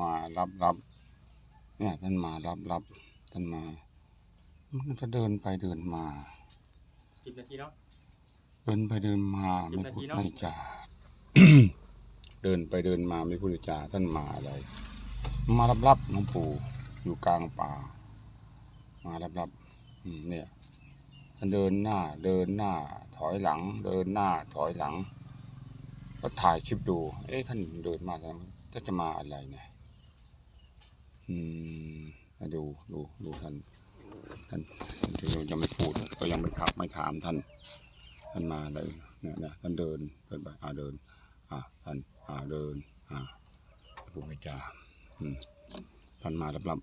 มารับรับเนี่ยท่านมารับรับท่านมามันจะเดินไปเดินมาสิบนาทีเนาะเดินไปเดินมาสิบไม่นาทีพูดเนอะไม่จาเดินไปเดินมาไม่พูดจาท่านมาอะไร มารับรับหลวงปู่อยู่กลางป่า มารับรับอืมเนี่ยท่านเดินหน้าเดินหน้า ถอยหลัง เดินหน้าถอยหลังก็ถ่ายคลิปดู เอ๊ะท่านเดินมาทางท่านจะมาอะไรเนี่ย อืมดูดูดูท่านท่านท่านยังไม่พูด ก็ยังไม่ทักไม่ถามท่าน ท่านมาเลยเนี่ยเนี่ยท่านเดินเดินไปอ่าเดิน อ่าท่านอ่าเดิน อ่าพูดไม่จาอืมท่านมารับรับ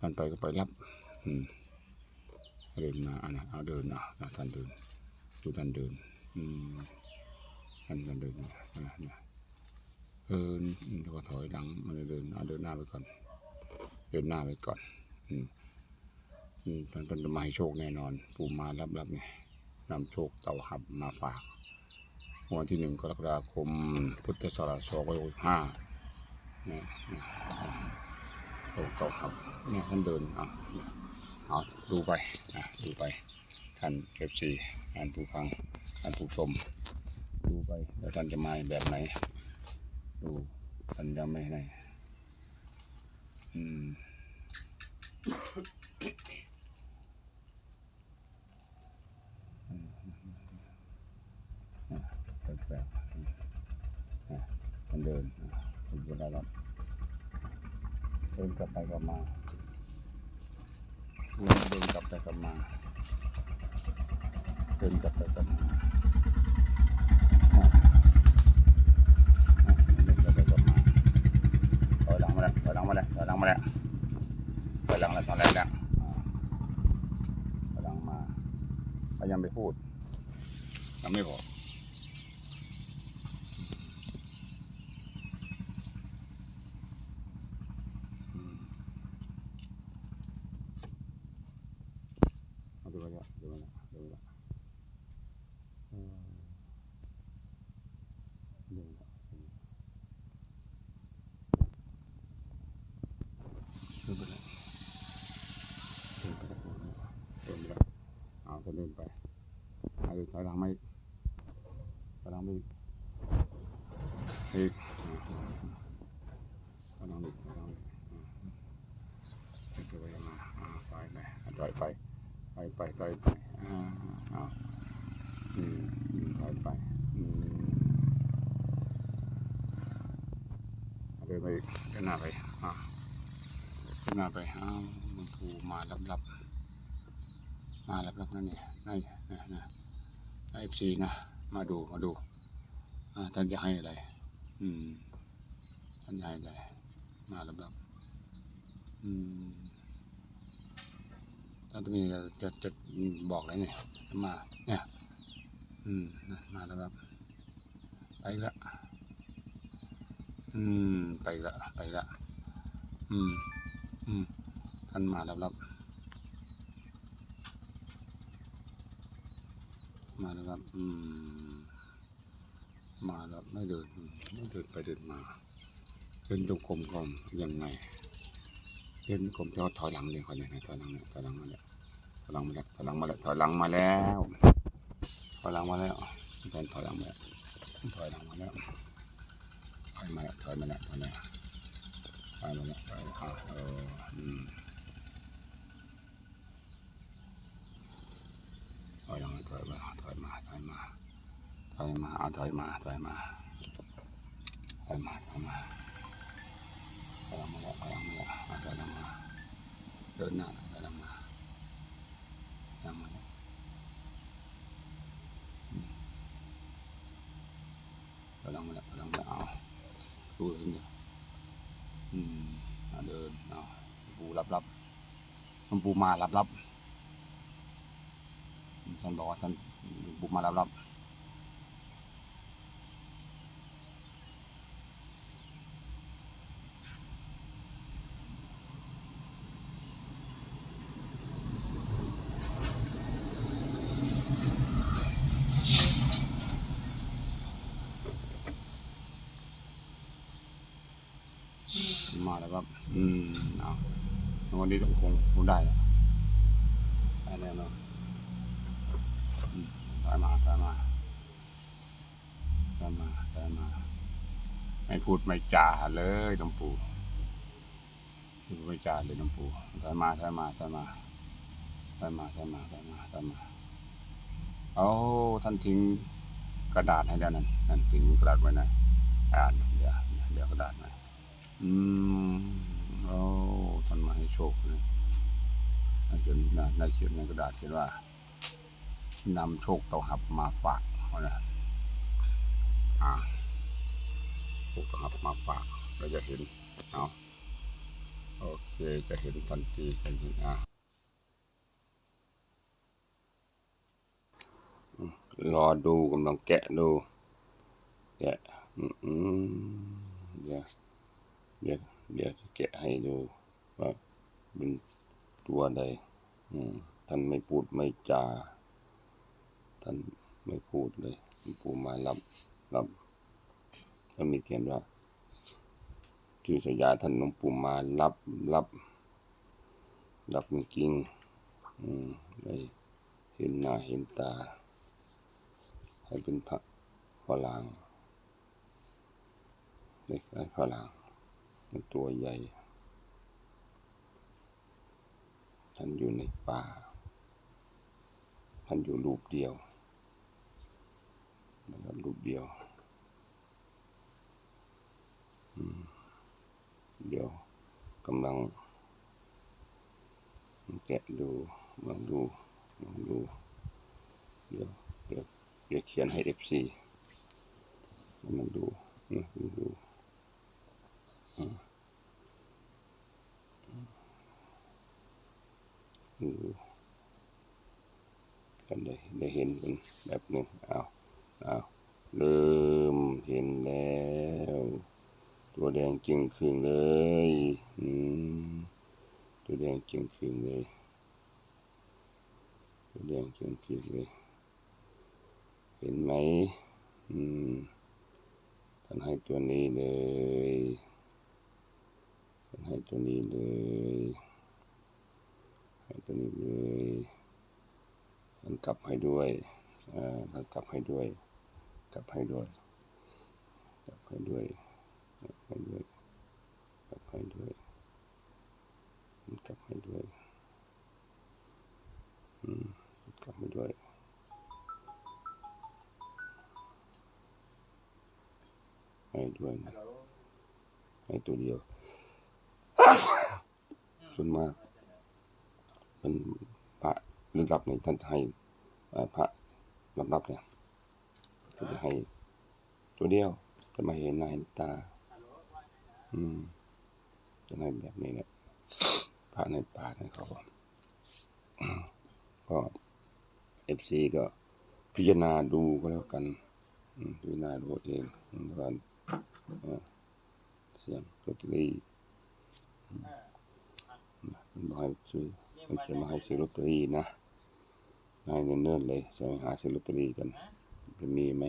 ท่านไปก็ไปรับ อืมเดินมาอ่านะเอาเดินอะนะท่านเดินดูท่านเดิน อืมท่านท่านเดินนะนะ เออแล้วก็ถอยหลังมันเดินเอาเดินหน้าไปก่อน เดินหน้าไปก่อนอืมมท่านเป็นมาให้โชคแน่นอน ปู่มารับรับไงนำโชคเต่าหับมาฝากวันที่หนึ่งกรกฎาคมพุทธศักราชสองพันหกห้าเนี่ยเนี่ยโชคเต่าหับเนี่ยท่านเดินอะเอาดูไปอะดูไปท่านเอฟซีท่านผู้ฟังท่านผู้ชมดูไปแล้วท่านจะมาแบบไหน ดูท่านจะไม่ไหนอืมแปลกๆนะมันเดินถึงจะได้รับเดินกลับไปกลับมาเดินกลับไปกลับมาเดินกลับไปกลับมาอะอะเดินกลับไปกลับมาถอยหลังมาแล้วถอยหลังมาแล้วถอยหลังมาแล้วถอยหลังแล้วถอยหลังแล้วอ่าถอยหลังมาก็ยังไม่พูดยังไม่บอก อืมเอา ดูไปแล้วดูไปแล้วดูไปแล้วเออดูไปแล้วดูไไปไปไปไปอ่าเอาอืมไปไปอืมไปไปกันหน้าไปอ่ากันหน้าไปอ้าวมันถูมาลับลับมาลับลับนั่นเนี่นั่นนะนะเอฟซีนะมาดูมาดูอ่าท่านจะให้อะไร อืมท่านจะให้อะไรมาลับลับอืม ท่านตรงนี้จะจะจะบอกอะไรเนี่ยมาเนี่ยอืมมาแล้วครับไปละอืมไปละไปละอืมอืมท่านมาแล้วครับมาแล้วครับอืมมาแล้วไม่เดินไม่เดินไปเดินมาเดินจงกรมก่อนยังไง เดินกลมจะถอยหลังเลยคนนี้ถอยหลังเนี่ยถอยหลังมาแล้วถอยหลังมาแล้วถอยหลังมาแล้วถอยหลังมาแล้วถอยหลังมาแล้วตอนถอยหลังมาแล้วถอยหลังมาแล้วถอยมาแล้วถอยมาแล้วถอยมาแล้วถอยมาแล้วถอยอ่าเอออืมถอยหลังถอยมาถอยมาถอยมาถอยมาเอาถอยมาถอยมาถอยมาถอยมา ถอยหลังมาแล้วถอยหลังมาแล้วอะถอยหลังมาเดินหน้ ล้วครับ อืมเอาวันนี้ต้องคงคงได้แล้วได้แน่นอนอืมได้มาได้มาได้มาได้มา ไม่พูดไม่จ่าเลยหลวงปู่ไม่พูดไม่จาเลยหลวงปู่ได้มาได้มาได้มาได้มาได้มาได้มาได้มาเอาท่านทิ้งกระดาษให้แล้วนั่นนั่นทิ้งกระดาษไว้นะอ่านเดี๋ยวเดี๋ยวกระดาษม อืมโอ้ท่านมาให้โชคเลยนาเขียนนะนายเขียนในกระดาษเขียนว่านำโชคเต่าหับมาฝากเขานะอ่าโชคเต่าหับมาฝากเราจะเห็นเอาโอเคจะเห็นทันทีจะเห็นอะรอดูกำลังแกะดูแกะอืมอืมเดี๋ยว เดี๋ยวเดี๋ยวจะแกะให้ดูว่าเป็นตัวใดอืมท่านไม่พูดไม่จา ท่านไม่พูดเลยหลวงปู่มารับรับแล้วมีเขียนว่าชื่อสยาท่านหลวงปู่มารับรับรับจริงอืมได้เห็นหน้าเห็นตา ให้เป็นพระฝรั่งเด็กไอ้ฝรั่ง มันตัวใหญ่ท่านอยู่ในป่าท่านอยู่รูปเดียวนะครับรูปเดียวเดี๋ยวกำลังแกะดูลองดูลองดู เดี๋ยวเดี๋ยวเดี๋ยวเขียนให้เอฟซีมันดูนะดูอืม กันได้ได้เห็นเป็นแบบหนึ่งเอาเอาเริ่มเห็นแล้ว ตัวแดงเก่งขึ้นเลยตัวแดงเก่งขึ้นเลย ตัวแดงเก่งขึ้นเลย เห็นไหมท่านให้ตัวนี้เลย ให้ตัวนี้เลยให้ตัวนี้เลยมันกลับให้ด้วยอ่ามันกลับให้ด้วย กลับให้ด้วย กลับให้ด้วยกลับให้ด้วยกลับให้ด้วยมันกลับให้ด้วยอืมกลับให้ด้วยให้ด้วยนะให้ตัวเดียว ส่วนมากเป็นพระลึกลับในท่านให้พระลับๆเนี่ยจะให้ตัวเดียวจะมาเห็นหน้าเห็นตา อืมจะให้แบบนี้แหละพระในป่านี่ยเขาบอกก็เอฟซีก็พิจารณาดูก็แล้วกันพิจารณาดูเองแล้วกันเออเสียงลอตเตอรี่อื มมันบอกให้ซื้อมันเขียนมาให้ซื้อลอตเตอรี่นะให้เนิ่นๆเลยจะไปหาซื้อลอตเตอรี่กันจะมีไหม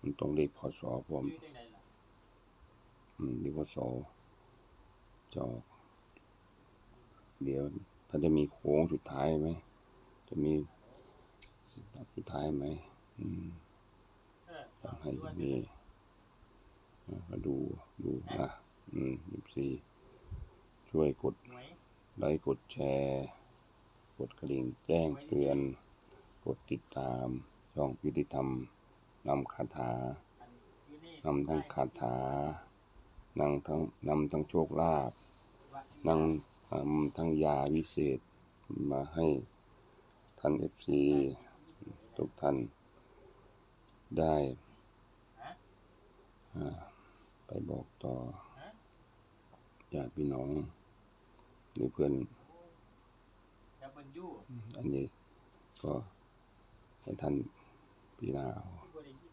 มันต้องเลขพศผมอยู่ที่ไหนล่ะอืมเลขพศจะออกเดี๋ยวถ้าจะมีโค้งสุดท้ายไหมจะมีสุดท้ายไหมอืมต้องให้มีมาดูดูนะอืมยิบสี่ ช่วยกดไลค์กดแชร์ กดกระดิ่งแจ้งเตือน กดติดตามช่องยุติธรรมนำคาถานำทั้งคาถานำทั้งนำทั้งโชคลาภนำนำทั้งยาวิเศษมาให้ท่านเอฟซีทุกท่านได้ไปบอกต่อญาติพี่น้อง หรือเพื่อนจะเป็นยู่อันนี้ก็ให้ท่านพิจารณาเอาที่บริษัท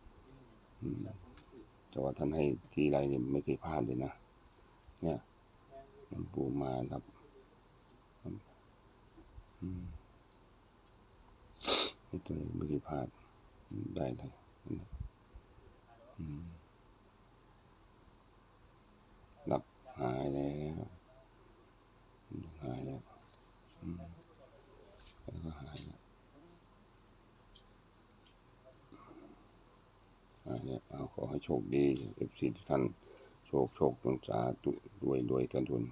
อืมแต่ว่าท่านให้ทีไรเนี่ยไม่เคยพลาดเลยนะ เนี่ยหลวงปู่มารับอืมให้ตัวนี้ไม่เคยพลาดอืมได้เลยอืมรับหหายแล้วหายแล้วอืมแล้วก็หายแล้วหายแล้วเอาขอ ให้โชคดีเอฟซีทุกท่านโชคโชคจงสาธุรวยรวยกันทุน